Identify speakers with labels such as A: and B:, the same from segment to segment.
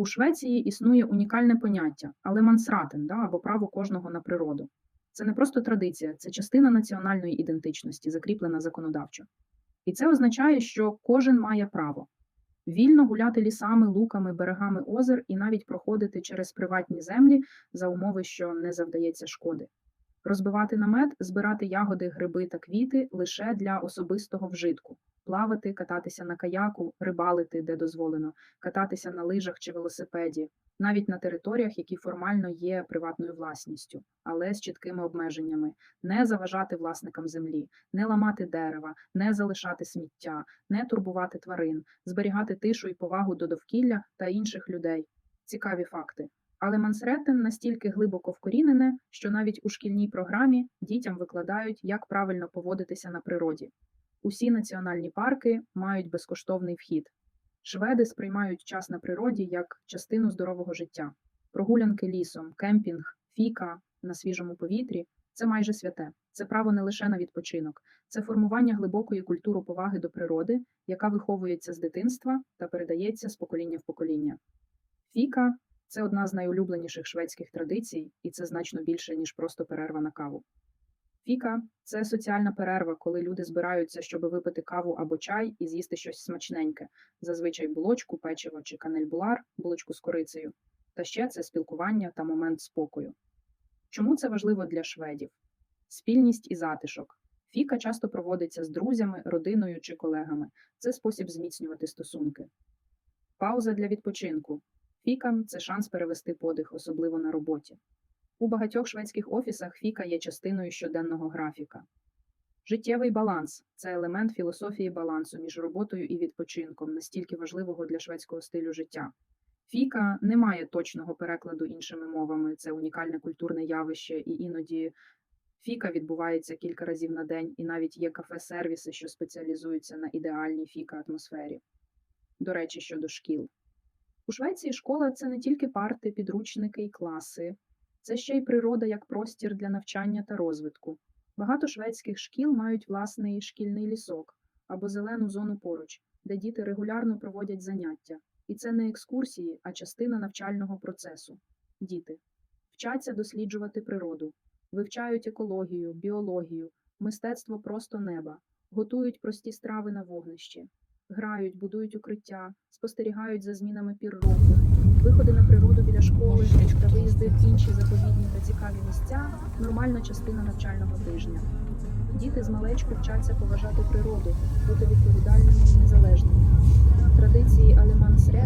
A: У Швеції існує унікальне поняття алемансратен, да, або право кожного на природу. Це не просто традиція, це частина національної ідентичності, закріплена законодавчо. І це означає, що кожен має право вільно гуляти лісами, луками, берегами озер і навіть проходити через приватні землі за умови, що не завдається шкоди. Розбивати намет, збирати ягоди, гриби та квіти лише для особистого вжитку, плавати, кататися на каяку, рибалити, де дозволено, кататися на лижах чи велосипеді, навіть на територіях, які формально є приватною власністю, але з чіткими обмеженнями, не заважати власникам землі, не ламати дерева, не залишати сміття, не турбувати тварин, зберігати тишу і повагу до довкілля та інших людей. Цікаві факти. Але Мансреттен настільки глибоко вкорінене, що навіть у шкільній програмі дітям викладають, як правильно поводитися на природі. Усі національні парки мають безкоштовний вхід. Шведи сприймають час на природі як частину здорового життя. Прогулянки лісом, кемпінг, фіка на свіжому повітрі це майже святе. Це право не лише на відпочинок, це формування глибокої культури поваги до природи, яка виховується з дитинства та передається з покоління в покоління. Фіка це одна з найулюбленіших шведських традицій, і це значно більше, ніж просто перерва на каву. Фіка це соціальна перерва, коли люди збираються, щоб випити каву або чай і з'їсти щось смачненьке, зазвичай булочку, печиво чи канельбулар, булочку з корицею. Та ще це спілкування та момент спокою. Чому це важливо для шведів? Спільність і затишок. Фіка часто проводиться з друзями, родиною чи колегами. Це спосіб зміцнювати стосунки. Пауза для відпочинку. Фіка це шанс перевести подих, особливо на роботі. У багатьох шведських офісах фіка є частиною щоденного графіка. Життєвий баланс це елемент філософії балансу між роботою і відпочинком, настільки важливого для шведського стилю життя. Фіка не має точного перекладу іншими мовами, це унікальне культурне явище, і іноді фіка відбувається кілька разів на день, і навіть є кафе-сервіси, що спеціалізуються на ідеальній фіка атмосфері. До речі, щодо шкіл. У Швеції школа це не тільки парти, підручники і класи, це ще й природа як простір для навчання та розвитку. Багато шведських шкіл мають власний шкільний лісок або зелену зону поруч, де діти регулярно проводять заняття. І це не екскурсії, а частина навчального процесу. Діти вчаться досліджувати природу, вивчають екологію, біологію, мистецтво просто неба, готують прості страви на вогнищі, грають, будують укриття, спостерігають за змінами пір року, виходи на природу біля школи та виїзди в інші заповідні та цікаві місця нормальна частина навчального тижня. Діти з малечку вчаться поважати природу, бути відповідальними і незалежними. Традиції Алемансреттен,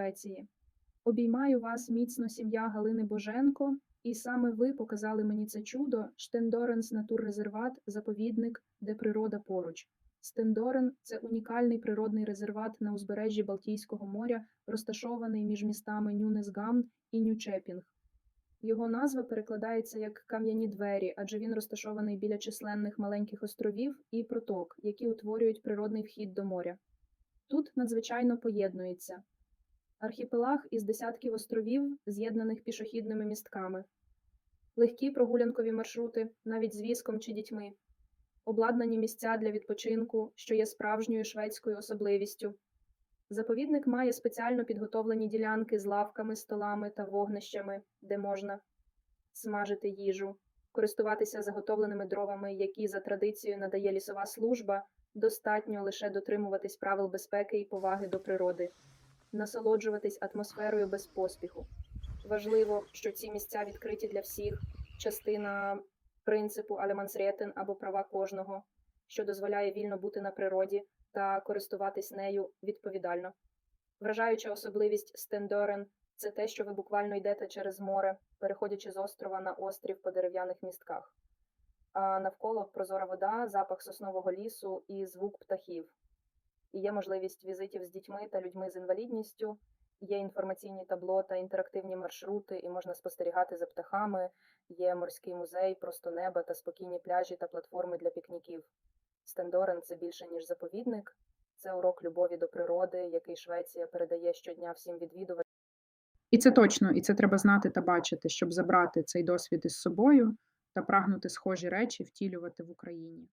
A: Швеції. Обіймаю вас міцно сім'я Галини Боженко, і саме ви показали мені це чудо Штендоренс натуррезерват, заповідник, де природа поруч. Стендорен це унікальний природний резерват на узбережжі Балтійського моря, розташований між містами Нюнесгамн і Нючепінг. Його назва перекладається як кам'яні двері, адже він розташований біля численних маленьких островів і проток, які утворюють природний вхід до моря. Тут надзвичайно поєднується архіпелаг із десятків островів, з'єднаних пішохідними містками, легкі прогулянкові маршрути, навіть з візком чи дітьми, обладнані місця для відпочинку, що є справжньою шведською особливістю. Заповідник має спеціально підготовлені ділянки з лавками, столами та вогнищами, де можна смажити їжу, користуватися заготовленими дровами, які за традицією надає лісова служба, достатньо лише дотримуватись правил безпеки і поваги до природи, насолоджуватись атмосферою без поспіху. Важливо, що ці місця відкриті для всіх, частина принципу Алемансрєтен або права кожного, що дозволяє вільно бути на природі та користуватись нею відповідально. Вражаюча особливість Стендорен це те, що ви буквально йдете через море, переходячи з острова на острів по дерев'яних містках. А навколо прозора вода, запах соснового лісу і звук птахів. І є можливість візитів з дітьми та людьми з інвалідністю, є інформаційні табло та інтерактивні маршрути, і можна спостерігати за птахами, є морський музей, просто неба та спокійні пляжі та платформи для пікніків.
B: Стендорен це більше ніж заповідник. Це урок любові до природи, який Швеція передає щодня всім відвідувачам.
A: І це точно, і це треба знати та бачити, щоб забрати цей досвід із собою та прагнути схожі речі втілювати в Україні.